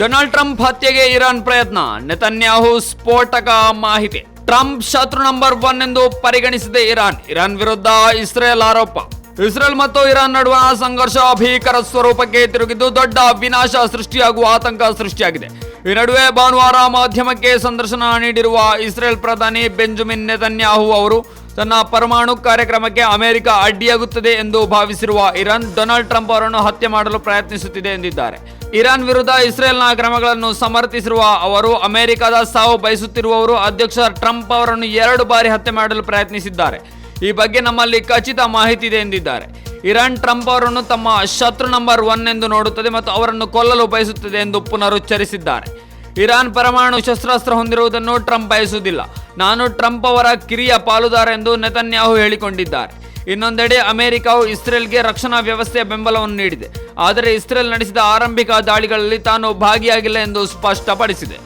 Donald Trump ಹತ್ಯೆಗೆ Iran ಪ್ರಯತ್ನ. Netanyahu ಸ್ಫೋಟಕ ಮಾಹಿತಿ. ಟ್ರಂಪ್ ಶತ್ರು ನಂಬರ್ ಒನ್ ಎಂದು ಪರಿಗಣಿಸಿದೆ ಇರಾನ್. ಇರಾನ್ ವಿರುದ್ಧ ಇಸ್ರೇಲ್ ಆರೋಪ. ಇಸ್ರೇಲ್ ಮತ್ತು ಇರಾನ್ ನಡುವಣ ಸಂಘರ್ಷ ಭೀಕರ ಸ್ವರೂಪಕ್ಕೆ ತಿರುಗಿದ್ದು ದೊಡ್ಡ ವಿನಾಶ ಸೃಷ್ಟಿಯಾಗುವ ಆತಂಕ ಸೃಷ್ಟಿಯಾಗಿದೆ. ಈ ನಡುವೆ ಭಾನುವಾರ ಮಾಧ್ಯಮಕ್ಕೆ ಸಂದರ್ಶನ ನೀಡಿರುವ ಇಸ್ರೇಲ್ ಪ್ರಧಾನಿ ಬೆಂಜಮಿನ್ ನೆತನ್ಯಾಹು ಅವರು ತನ್ನ ಪರಮಾಣು ಕಾರ್ಯಕ್ರಮಕ್ಕೆ ಅಮೆರಿಕ ಅಡ್ಡಿಯಾಗುತ್ತದೆ ಎಂದು ಭಾವಿಸಿರುವ ಇರಾನ್, ಡೊನಾಲ್ಡ್ ಟ್ರಂಪ್ ಅವರನ್ನು ಹತ್ಯೆ ಮಾಡಲು ಪ್ರಯತ್ನಿಸುತ್ತಿದೆ ಎಂದಿದ್ದಾರೆ. ಇರಾನ್ ವಿರುದ್ಧ ಇಸ್ರೇಲ್ನ ಕ್ರಮಗಳನ್ನು ಸಮರ್ಥಿಸಿರುವ ಅವರು, ಅಮೆರಿಕದ ಸಾವು ಬಯಸುತ್ತಿರುವವರು ಅಧ್ಯಕ್ಷ ಟ್ರಂಪ್ ಅವರನ್ನು ಎರಡು ಬಾರಿ ಹತ್ಯೆ ಮಾಡಲು ಪ್ರಯತ್ನಿಸಿದ್ದಾರೆ. ಈ ಬಗ್ಗೆ ನಮ್ಮಲ್ಲಿ ಖಚಿತ ಮಾಹಿತಿ ಇದೆ ಎಂದಿದ್ದಾರೆ. ಇರಾನ್ ಟ್ರಂಪ್ ಅವರನ್ನು ತಮ್ಮ ಶತ್ರು ನಂಬರ್ ಒನ್ ಎಂದು ನೋಡುತ್ತದೆ ಮತ್ತು ಅವರನ್ನು ಕೊಲ್ಲಲು ಬಯಸುತ್ತದೆ ಎಂದು ಪುನರುಚ್ಚರಿಸಿದ್ದಾರೆ. ಇರಾನ್ ಪರಮಾಣು ಶಸ್ತ್ರಾಸ್ತ್ರ ಹೊಂದಿರುವುದನ್ನು ಟ್ರಂಪ್ ಬಯಸುವುದಿಲ್ಲ. ನಾನು ಟ್ರಂಪ್ ಅವರ ಕಿರಿಯ ಪಾಲುದಾರ ಎಂದು ನೆತನ್ಯಾಹು ಹೇಳಿಕೊಂಡಿದ್ದಾರೆ. ಇನ್ನೊಂದೆಡೆ ಅಮೆರಿಕವು ಇಸ್ರೇಲ್ಗೆ ರಕ್ಷಣಾ ವ್ಯವಸ್ಥೆಯ ಬೆಂಬಲವನ್ನು ನೀಡಿದೆ. ಆದರೆ ಇಸ್ರೇಲ್ ನಡೆಸಿದ ಆರಂಭಿಕ ದಾಳಿಗಳಲ್ಲಿ ತಾನು ಭಾಗಿಯಾಗಿಲ್ಲ ಎಂದು ಸ್ಪಷ್ಟಪಡಿಸಿದೆ.